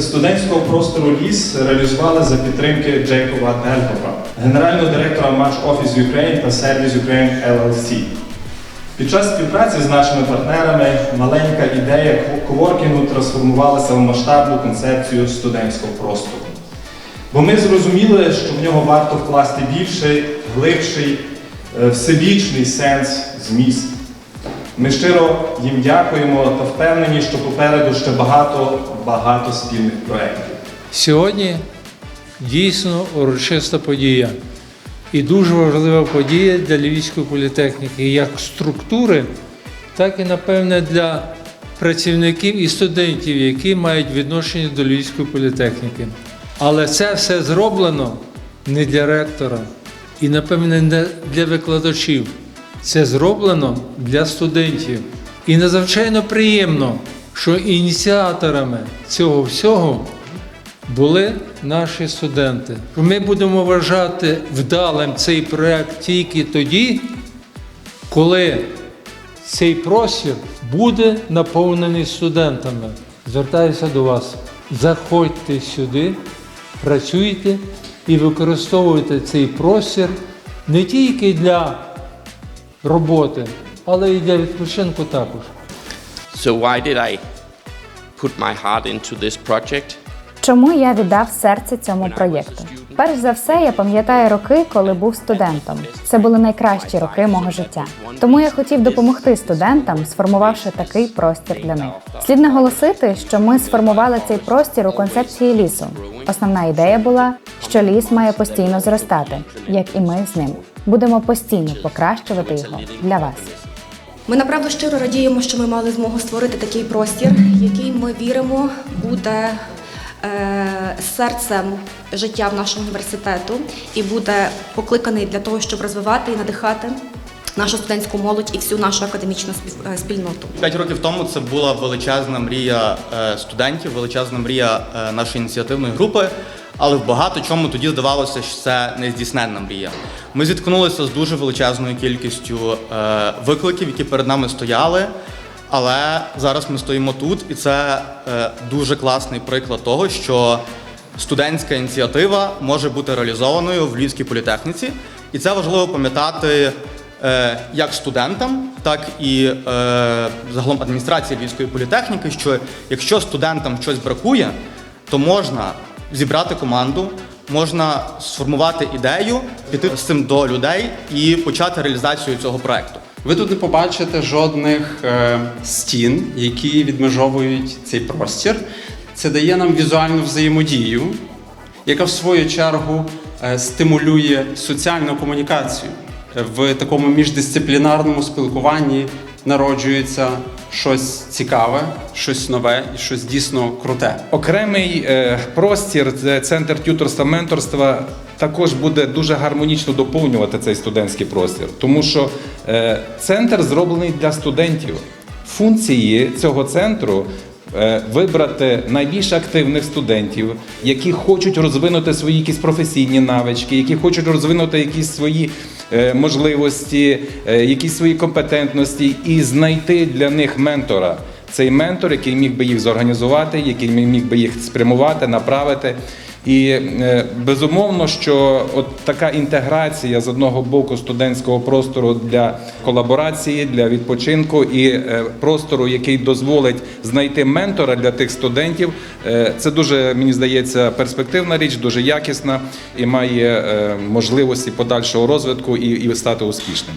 студентського простору ліс реалізували за підтримки Джейкоба Гельпопа, генерального директора Match Office Ukraine та Service Ukraine LLC. Під час співпраці з нашими партнерами маленька ідея коворкінгу трансформувалася в масштабну концепцію студентського простору. Бо ми зрозуміли, що в нього варто вкласти більший, глибший, е, всебічний сенс, зміст. Ми щиро їм дякуємо та впевнені, що попереду ще багато, багато спільних проєктів. Сьогодні дійсно урочиста подія. І дуже важлива подія для Львівської політехніки, як структури, так і, напевне, для працівників і студентів, які мають відношення до Львівської політехніки. Але це все зроблено не для ректора і, напевне, не для викладачів. Це зроблено для студентів. І надзвичайно приємно, що ініціаторами цього всього були наші студенти. Ми будемо вважати вдалим цей проект тільки тоді, коли цей простір буде наповнений студентами. Звертаюся до вас. Заходьте сюди, працюйте і використовуйте цей простір не тільки для роботи, але й для відпочинку також. So why did I put my heart into this project? Чому я віддав серце цьому проєкту? Перш за все, я пам'ятаю роки, коли був студентом. Це були найкращі роки мого життя. Тому я хотів допомогти студентам, сформувавши такий простір для них. Слід наголосити, що ми сформували цей простір у концепції лісу. Основна ідея була, що ліс має постійно зростати, як і ми з ним. Будемо постійно покращувати його для вас. Ми направду щиро радіємо, що ми мали змогу створити такий простір, який ми віримо буде е, серцем життя в нашого університету і буде покликаний для того, щоб розвивати і надихати нашу студентську молодь і всю нашу академічну е, спільноту. П'ять років тому це була величезна мрія е, студентів, величезна мрія нашої ініціативної групи. Але в багато чому тоді здавалося, що це нездійсненна мрія. Ми зіткнулися з дуже величезною кількістю е, викликів, які перед нами стояли. Але зараз ми стоїмо тут, і це е, дуже класний приклад того, що студентська ініціатива може бути реалізованою в Львівській політехніці, і це важливо пам'ятати е, як студентам, так і е, загалом адміністрації Львівської політехніки, що якщо студентам щось бракує, то можна зібрати команду, можна сформувати ідею, піти з цим до людей і почати реалізацію цього проекту. Ви тут не побачите жодних е, стін, які відмежовують цей простір. Це дає нам візуальну взаємодію, яка в свою чергу е, стимулює соціальну комунікацію. В такому міждисциплінарному спілкуванні народжується щось цікаве, щось нове і щось дійсно круте. Окремий е, простір, це центр тюторства менторства, також буде дуже гармонічно доповнювати цей студентський простір, тому що е, центр зроблений для студентів. Функції цього центру. е, Вибрати найбільш активних студентів, які хочуть розвинути свої якісь професійні навички, які хочуть розвинути якісь свої е, можливості, е, якісь свої компетентності, і знайти для них ментора. Цей ментор, який міг би їх зорганізувати, який міг би їх спрямувати, направити. І е, безумовно, що от така інтеграція з одного боку студентського простору для колаборації, для відпочинку і е, простору, який дозволить знайти ментора для тих студентів, е, це дуже мені здається перспективна річ, дуже якісна і має можливості подальшого розвитку і, і стати успішним.